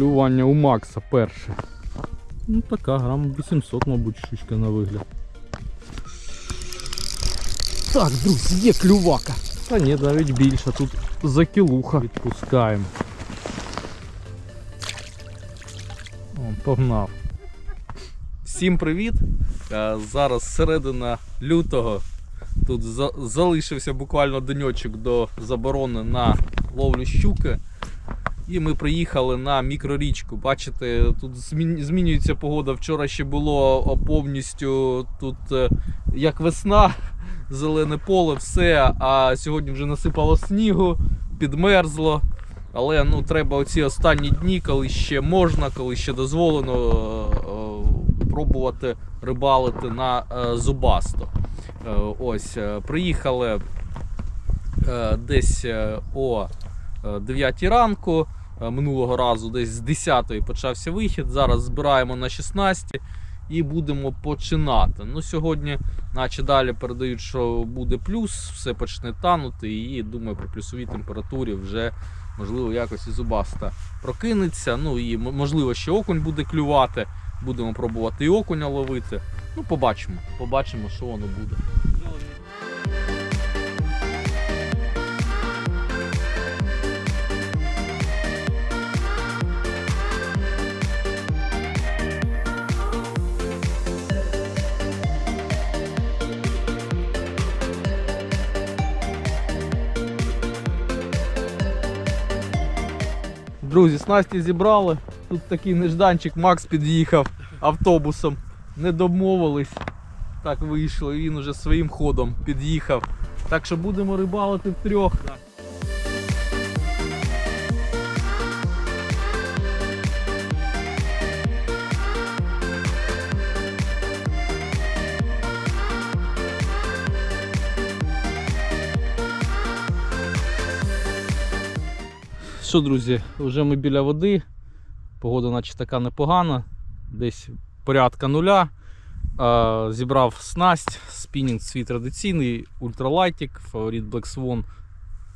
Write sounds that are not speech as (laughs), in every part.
Клювання у Макса перше. Ну така, грам 800, мабуть, щучка на вигляд. Так, друзі, є клювака. Та ні, навіть більше. Тут закілуха. Відпускаємо. О, погнав. Всім привіт! Е, Зараз середина лютого. Тут залишився буквально деньочок до заборони на ловлю щуки. І ми приїхали на мікрорічку. Бачите, тут змінюється погода. Вчора ще було повністю тут е, як весна, (laughs) зелене поле, все. А сьогодні вже насипало снігу, підмерзло. Але ну, треба оці останні дні, коли ще можна, коли ще дозволено е, е, пробувати рибалити на зубасто. Ось, приїхали десь о е, 9 ранку. Е, Минулого разу десь з 10 почався вихід. Зараз збираємо на 16 і будемо починати. Ну, сьогодні, наче далі передають, що буде плюс, все почне танути, і думаю, при плюсовій температурі вже можливо якось і зубаста прокинеться. Ну і можливо ще окунь буде клювати. Будемо пробувати і окуня ловити. Ну, побачимо. Побачимо, що воно буде. Друзі, снасті зібрали. Тут такий нежданчик, Макс під'їхав автобусом. Не домовились. Так вийшло, він уже своїм ходом під'їхав. Так що будемо рибалити втрьох. Що, друзі, вже ми біля води. Погода наче така непогана. Десь порядка нуля. Зібрав снасть, спінінг свій традиційний, ультралайтик, фаворит Black Swan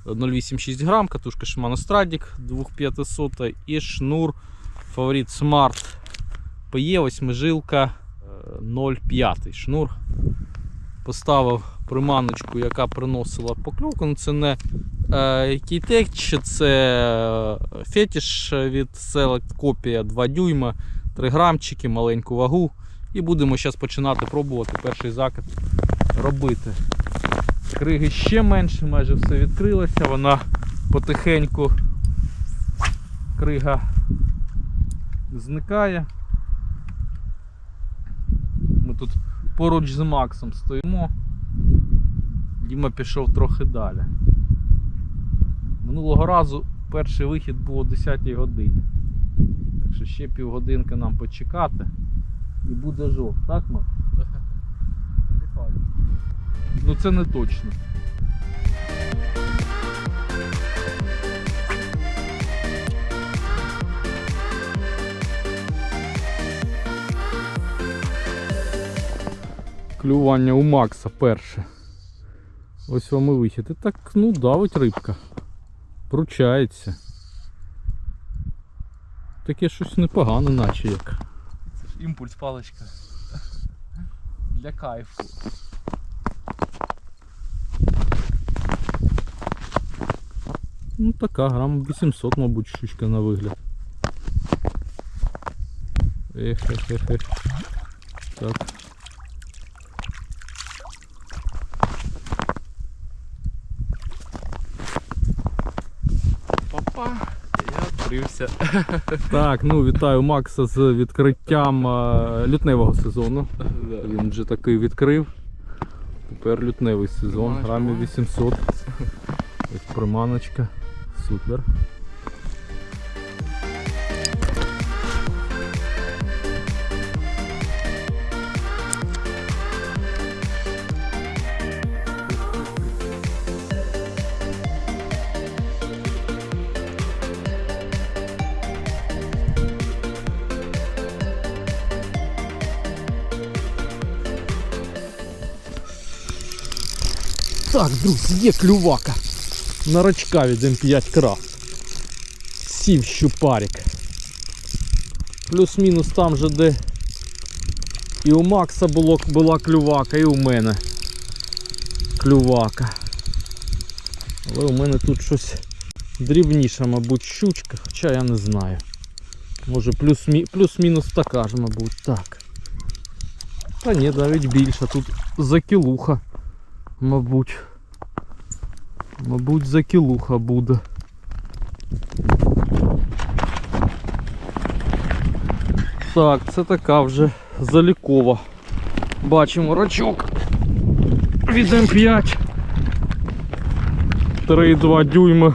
0,86 грам, катушка Shimano Stradic 2500 і шнур фаворит Smart PE, восьмижилка е, 0,5 шнур. Поставив приманочку, яка приносила покльовку. Ну, це не е, це е, фетіш від Select копія 2 дюйма, 3 грамчики, маленьку вагу. І будемо зараз починати пробувати перший закид робити. Криги ще менше, майже все відкрилося, вона потихеньку крига зникає. Ми тут поруч з Максом стоїмо. Діма пішов трохи далі. Минулого разу перший вихід був о 10 годині. Так що ще півгодинки нам почекати і буде жов, так Макс? (laughs) Ну це не точно. Клювання у Макса перше. Ось вам і вихід. І так, ну, давить рибка. Пручається. Таке щось непогане, наче як. Це ж імпульс паличка. (laughs) Для кайфу. Ну така, грам 800, мабуть, щучка на вигляд. Ех, ех, ех, ех. Так. Я. Так, ну вітаю Макса з відкриттям е, лютневого сезону. Він вже такий відкрив. Тепер лютневий сезон, грамів 800. Ось приманочка. Супер. Так, друзі, є клювака. На рачка від М5 крафт. Сів щупарик. плюс-мінус там же, де і у Макса було, була клювака, і у мене клювака. Але у мене тут щось дрібніша, мабуть, щучка, хоча я не знаю. Може плюс-мі- плюс-мінус така ж, мабуть, так. Та ні, навіть більша. Тут за кілуха, мабуть. Мабуть, за кілуха буде. Так, це така вже залікова. Бачимо рачок від М5. 3,2 дюйми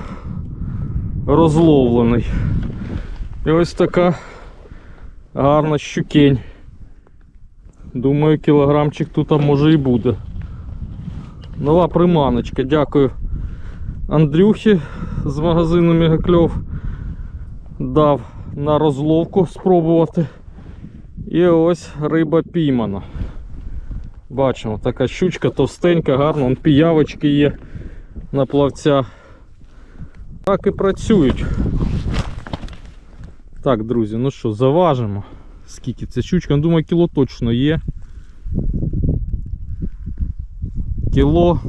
розловлений. І ось така гарна щукень. Думаю, кілограмчик тут може і буде. Нова приманочка. Дякую Андрюхі з магазину Мегакльов. Дав на розловку спробувати. І ось риба піймана. Бачимо, така щучка товстенька, гарна, вон піявочки є на плавця. Так і працюють. Так, друзі, ну що, заважимо. Скільки це щучка? Ну, думаю, кіло точно є. Кіло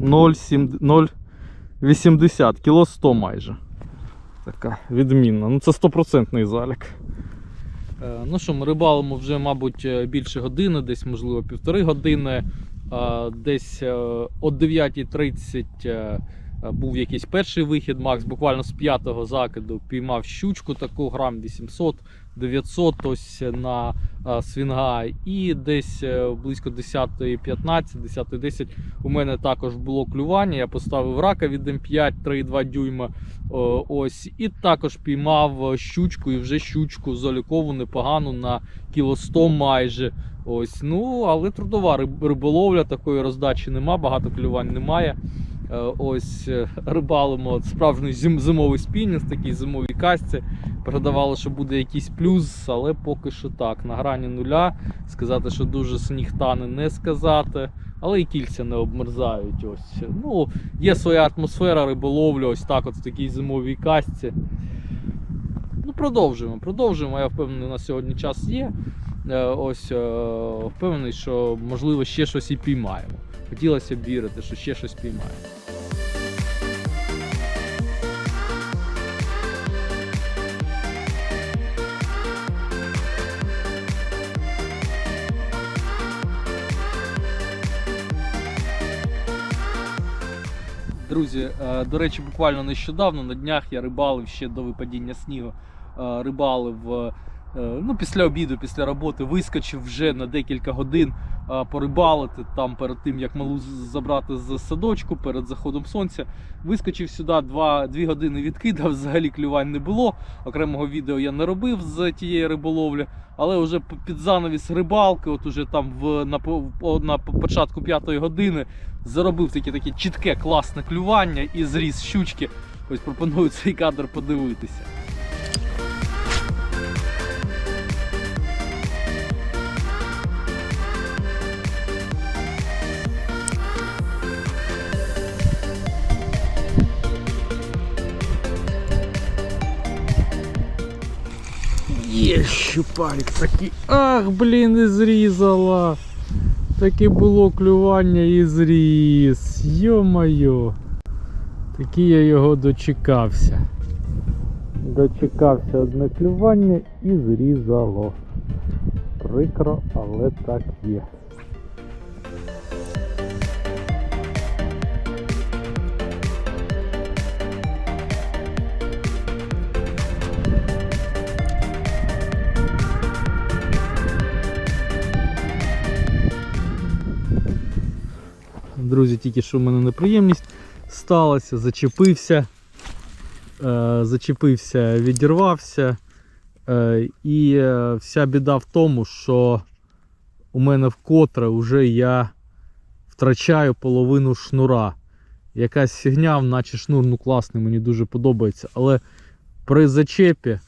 0,80, кіло 100 майже. Така відмінна. Ну це стопроцентний залік. Е, Ну що, ми рибалимо вже, мабуть, е, більше години, десь, можливо, півтори години. Е, Десь о 9.30 е, е, був якийсь перший вихід. Макс буквально з п'ятого закиду піймав щучку таку грам 800 900 ось на е, свінга. І десь е, близько 10.15, 10.10 у мене також було клювання. Я поставив рака від М5 3,2 дюйма. Ось, і також піймав щучку, і вже щучку залікову непогану на кіло 100 майже. Ось, ну, але трудова риболовля, такої роздачі нема, багато клювань немає. Е, Ось е, рибалимо справжній зим, зимовий спінінг, такий зимовій касці. Передавало, що буде якийсь плюс, але поки що так. На грані нуля. Сказати, що дуже сніг тане, не сказати. Але і кільця не обмерзають. Ось. Ну, є своя атмосфера риболовлі, ось так, от в такій зимовій касці. Ну, продовжуємо, продовжуємо. Я впевнений, на сьогодні час є. Е, Ось впевнений, що можливо ще щось і піймаємо. Хотілося б вірити, що ще щось піймаємо. До речі, буквально нещодавно на днях я рибалив ще до випадіння снігу. Рибали Рибалив е, ну, після обіду, після роботи, вискочив вже на декілька годин е, порибалити там перед тим, як малу забрати з садочку, перед заходом сонця. Вискочив сюди, два, дві години відкидав, (laughs) взагалі клювань не було. Окремого відео я не робив з тієї риболовлі, але вже під занавіс рибалки, от уже там в, на, на початку п'ятої години заробив таке таке чітке, класне клювання і зріз щучки. Ось пропоную цей кадр подивитися. Є щупалік такий. Ах, блін, і зрізала. Таке було клювання і зріз. Йо-моє. Такий я його дочекався. Дочекався одне клювання і зрізало. Прикро, але так є. Друзі, тільки що в мене неприємність сталася, зачепився, е, зачепився, відірвався. Е, і е, вся біда в тому, що у мене вкотре вже я втрачаю половину шнура. Якась фігня, наче шнур ну класний, мені дуже подобається. Але при зачепі е,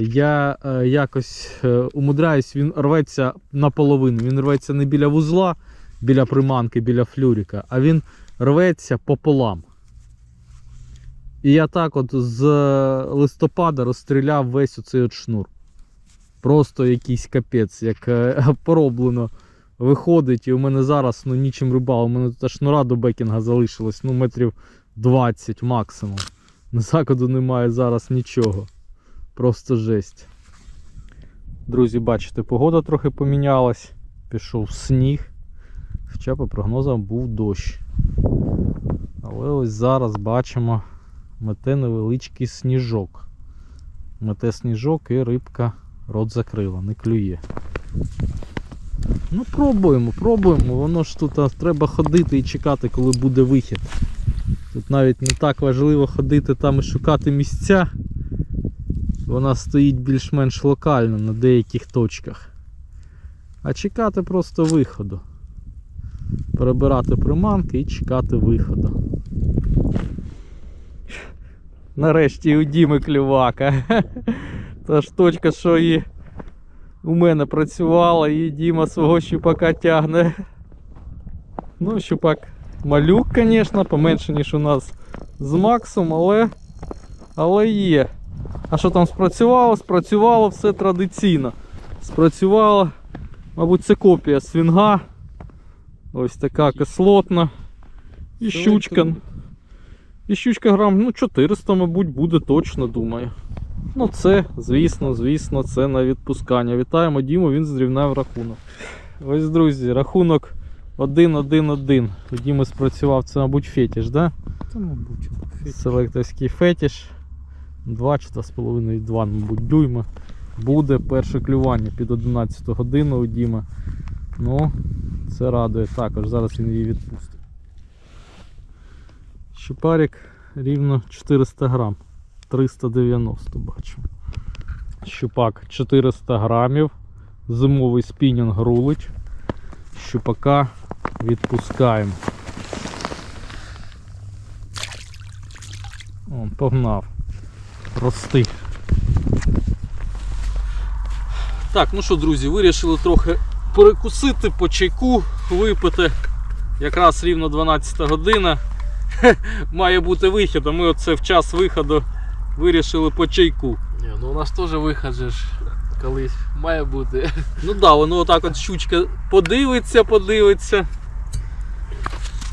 я якось умудряюсь, він рветься наполовину. Він рветься не біля вузла, біля приманки, біля флюріка, а він рветься пополам. І я так от з листопада розстріляв весь оцей от шнур. Просто якийсь капець, як е, (laughs) пороблено. Виходить, і у мене зараз ну, нічим рибал. У мене тут шнура до бекінга залишилось, ну метрів 20 максимум. На закладу немає зараз нічого. Просто жесть. Друзі, бачите, погода трохи помінялась. Пішов сніг. Хоча по прогнозам був дощ. Але ось зараз бачимо мете невеличкий сніжок. Мете сніжок і рибка рот закрила, не клює. Ну, пробуємо, пробуємо. Воно ж тут а, треба ходити і чекати, коли буде вихід. Тут навіть не так важливо ходити там і шукати місця. Вона стоїть більш-менш локально на деяких точках. А чекати просто виходу. Перебирати приманки і чекати виходу. Нарешті у Діми клювака. Та ж точка, що і у мене працювала, і Діма свого щупака тягне. Ну, щупак малюк, звісно, поменше, ніж у нас з Максом, але, але є. А що там спрацювало? Спрацювало все традиційно. Спрацювало, мабуть, це копія свінга. Ось така кислотна. І щучка. І щучка грам, ну 400, мабуть, буде точно, думаю. Ну це, звісно, звісно, це на відпускання. Вітаємо Діму, він зрівняв рахунок. Ось, друзі, рахунок 1-1-1. У Діми спрацював, це, мабуть, фетіш, да? Та, мабуть. Селекторський фетіш. 2 чи 2,5 2, мабуть, дюйма. Буде перше клювання під 11 годину у Діма. Ну, це радує також. Зараз він її відпустить. Щупарик рівно 400 грам. 390 бачу. Щупак 400 грамів. Зимовий спінінг рулить. Щупака відпускаємо. Он погнав. Рости. Так, ну що, друзі, вирішили трохи перекусити по чайку, випити. Якраз рівно 12 година. Має бути вихід, а ми оце в час виходу вирішили по чайку. Ні, ну у нас теж вихід же ж колись має бути. Ну да, воно отак от щучка подивиться, подивиться.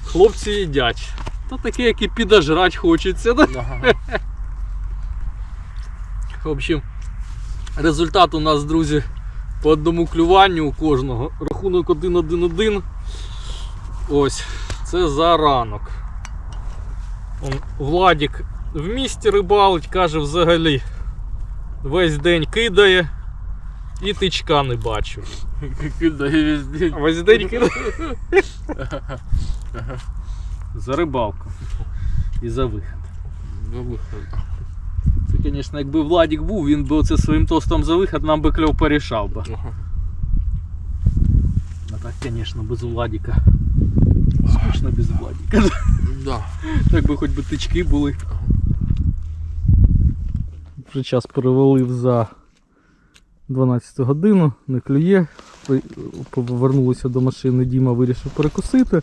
Хлопці їдять. Та таке, як і підожрать хочеться. Да? В общем, результат у нас, друзі, по одному клюванню у кожного. Рахунок 1-1-1. Ось, це за ранок. Он, Владік в місті рибалить, каже, взагалі весь день кидає і тичка не бачив. (laughs) Кидає везде. Весь день кидає. (laughs) За рибалку. І за вихід. Ну, вихід. Звісно, якби Владік був, він би оце своїм тостом за вихід нам би кльов порішав би. А так, звісно, без Владіка. Скучно без Владіка. Да. Так би хоч би тички були. Вже час перевалив за 12 годину, не клює. Повернулися до машини, Діма вирішив перекусити.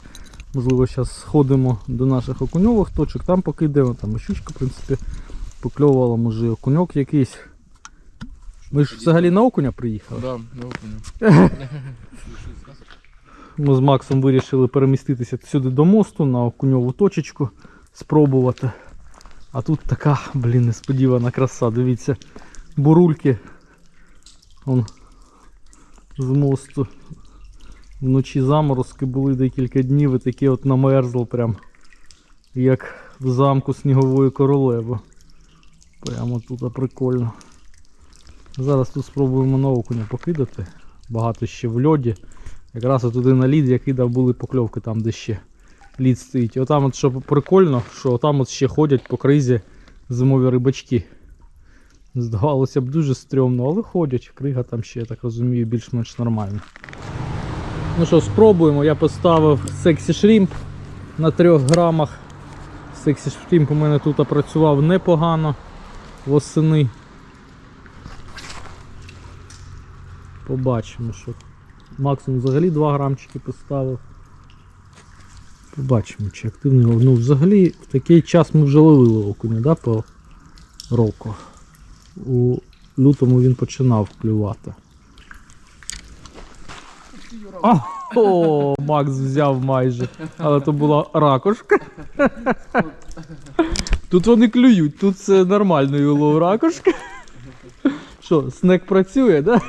Можливо, зараз сходимо до наших окуньових точок, там покидемо, там і щучка, в принципі, покльовувала, може окуньок якийсь. Ми ж взагалі на окуня приїхали. Да, не окуню. Ми з Максом вирішили переміститися сюди до мосту на окуньову точечку, спробувати. А тут така, блін, несподівана краса. Дивіться, бурульки. Он з мосту. Вночі заморозки були декілька днів і таке от намерзло прям. Як в замку снігової королеви. Прямо тут прикольно. Зараз тут спробуємо на окуня покидати. Багато ще в льоді. Якраз туди на лід я кидав були покльовки там, де ще лід стоїть. Отам от що прикольно, що там от ще ходять по кризі зимові рибачки. Здавалося б дуже стрьомно, але ходять. Крига там ще, я так розумію, більш-менш нормальна. Ну що, спробуємо. Я поставив сексі шрімп на 3 грамах. Сексі шрімп у мене тут працював непогано восени. Побачимо, що максимум взагалі 2 грамчики поставив. Побачимо, чи активний. Ну, взагалі в такий час ми вже ловили окуня, да, по року. У лютому він починав клювати. А, О, Макс взяв майже. Але то була ракушка. Тут вони клюють, тут це нормальний улов ракушки. Що, снек працює, да?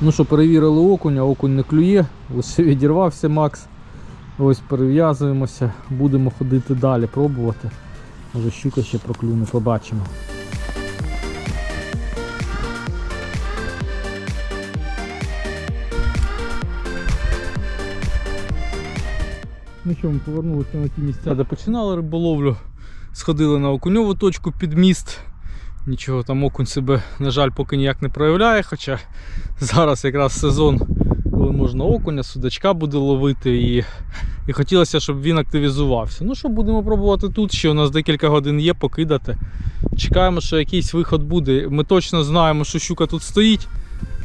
Ну що, перевірили окуня, окунь не клює, лише відірвався Макс. Ось перев'язуємося, будемо ходити далі, пробувати. Може щука ще проклюне, побачимо. Ну що, ми повернулися на ті місця, де починали риболовлю. Сходили на окуньову точку під міст. Нічого там окунь себе, на жаль, поки ніяк не проявляє, хоча зараз якраз сезон, коли можна окуня, судачка буде ловити і, і хотілося, щоб він активізувався. Ну що, будемо пробувати тут, ще у нас декілька годин є покидати. Чекаємо, що якийсь виход буде. Ми точно знаємо, що щука тут стоїть,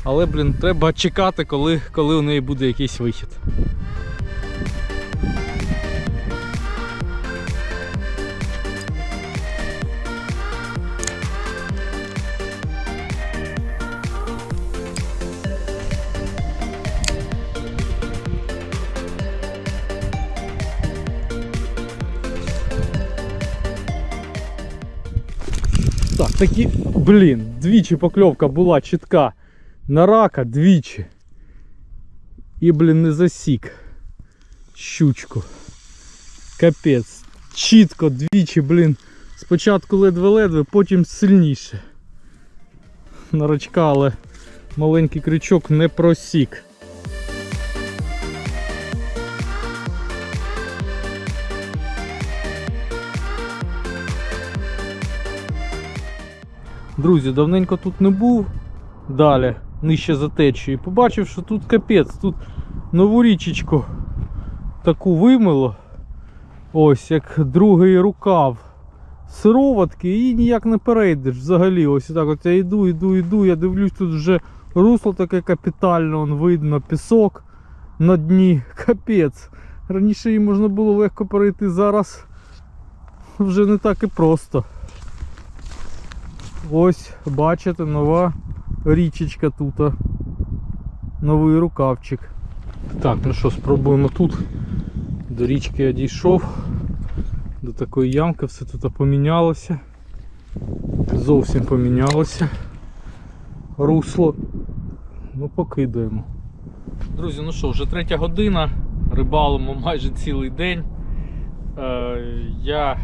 але, блін, треба чекати, коли, коли у неї буде якийсь вихід. Такі, блін, двічі покльовка була чітка на рака, двічі. І, блін, не засік. Щучку. Капець. Чітко двічі, блін. Спочатку ледве-ледве, потім сильніше. На рачка, але маленький крючок не просік. Друзі, давненько тут не був. Далі, нижче за течією. Побачив, що тут капець, тут нову річечку таку вимило. Ось як другий рукав сироватки і ніяк не перейдеш взагалі. Ось так от я йду, йду, йду. Я дивлюсь, тут вже русло таке капітальне, он видно, пісок на дні. Капець. Раніше її можна було легко перейти, зараз вже не так і просто. Ось, бачите, нова річечка тут. Новий рукавчик. Так, ну що, спробуємо тут. До річки я дійшов. До такої ямки все тут помінялося. Зовсім помінялося. Русло. Ну, покидаємо. Друзі, ну що, вже третя година. Рибалимо майже цілий день. Е, я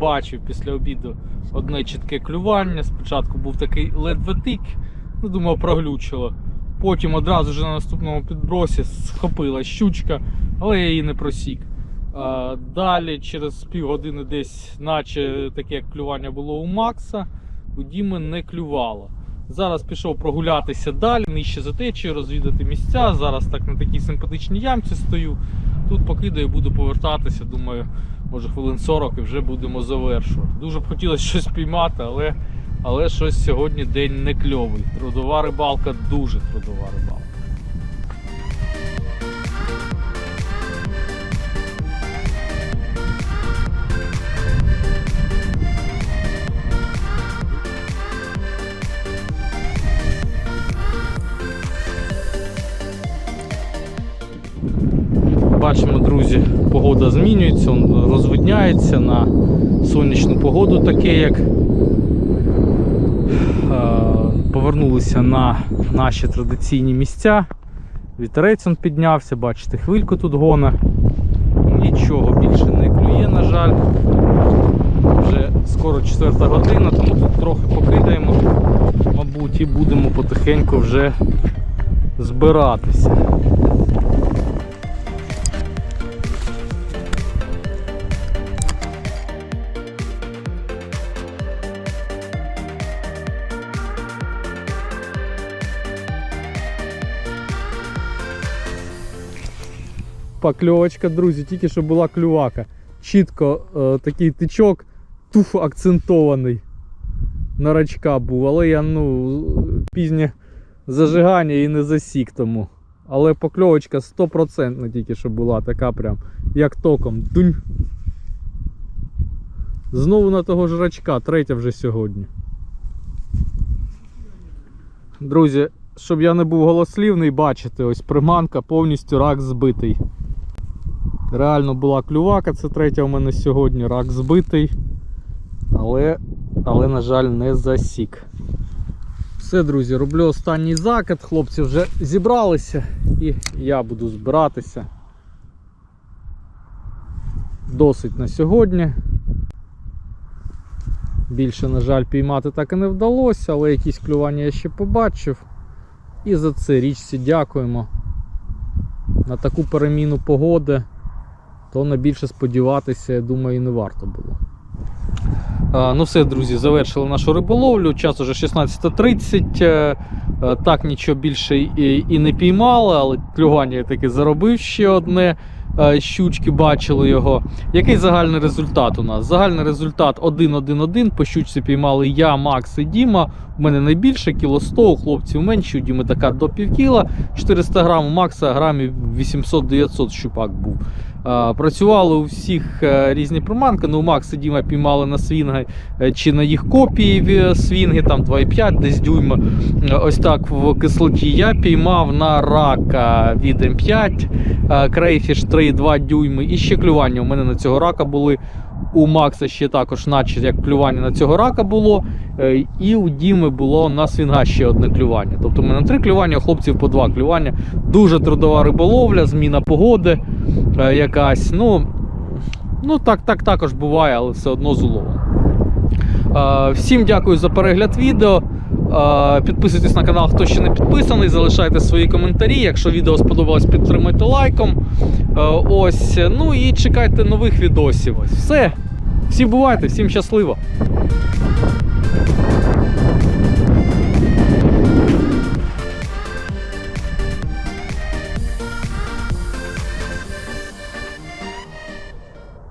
бачив після обіду одне чітке клювання. Спочатку був такий ледве тик, ну думав проглючило. Потім одразу ж на наступному підбросі схопила щучка, але я її не просік. А, Далі через півгодини десь, наче таке клювання було у Макса, у Діми не клювало. Зараз пішов прогулятися далі, нижче за течією, розвідати місця. Зараз так на такій симпатичній ямці стою. Тут покидаю, буду повертатися. Думаю, може хвилин 40 і вже будемо завершувати. Дуже б хотілося щось піймати, але, але щось сьогодні день не кльовий. Трудова рибалка, дуже трудова рибалка. Друзі, погода змінюється, розвидняється на сонячну погоду, таке як повернулися на наші традиційні місця. Вітерець он піднявся, бачите, хвильку тут гона. Нічого більше не клює, на жаль. Вже скоро четверта година, тому тут трохи покидаємо, мабуть, і будемо потихеньку вже збиратися. Покльовочка, друзі, тільки що була клювака. Чітко е, такий тичок, туф акцентований на рачка був, але я ну, пізнє зажигання і не засік тому. Але покльовочка 100% тільки що була, така прям, як током. Дунь. Знову на того ж рачка, третя вже сьогодні. Друзі, щоб я не був голослівний, бачите, ось приманка повністю рак збитий. Реально була клювака, це третя у мене сьогодні, рак збитий. Але, але на жаль, не засік. Все, друзі, роблю останній закид. Хлопці вже зібралися і я буду збиратися. Досить на сьогодні. Більше, на жаль, піймати так і не вдалося, але якісь клювання я ще побачив. І за це річці дякуємо. На таку переміну погоди, то на більше сподіватися, я думаю, не варто було. А, ну все, друзі, завершили нашу риболовлю. Час уже 16.30. Е, е, Так нічого більше і, і не піймали, але клювання я таки заробив ще одне. Е, Щучки бачили його. Який загальний результат у нас? Загальний результат 1-1-1. По щучці піймали я, Макс і Діма. У мене найбільше кіло 100, у хлопців менше, у Діми така до пів кіла. 400 грам, у Макса грамів 800-900 щупак був. Е, Працювали у всіх е, різні приманки. Ну, у Макса і Діма піймали на свінги е, чи на їх копії в- свінги, там 2,5, десь дюйма. Е, Ось так в кислоті. Я піймав на рака від М5, е, крейфіш 3,2 дюйми. І ще клювання у мене на цього рака були. У Макса ще також, наче як клювання на цього рака було. Е, І у Діми було на свінга ще одне клювання. Тобто у мене три клювання, хлопців по два клювання. Дуже трудова риболовля, зміна погоди е, якась. Ну, ну так, так також буває, але все одно з уловом. Е, Всім дякую за перегляд відео. Підписуйтесь на канал, хто ще не підписаний, залишайте свої коментарі. Якщо відео сподобалось, підтримайте лайком. Ось, ну і чекайте нових відосів. Все. Всі бувайте, всім щасливо! Thank you.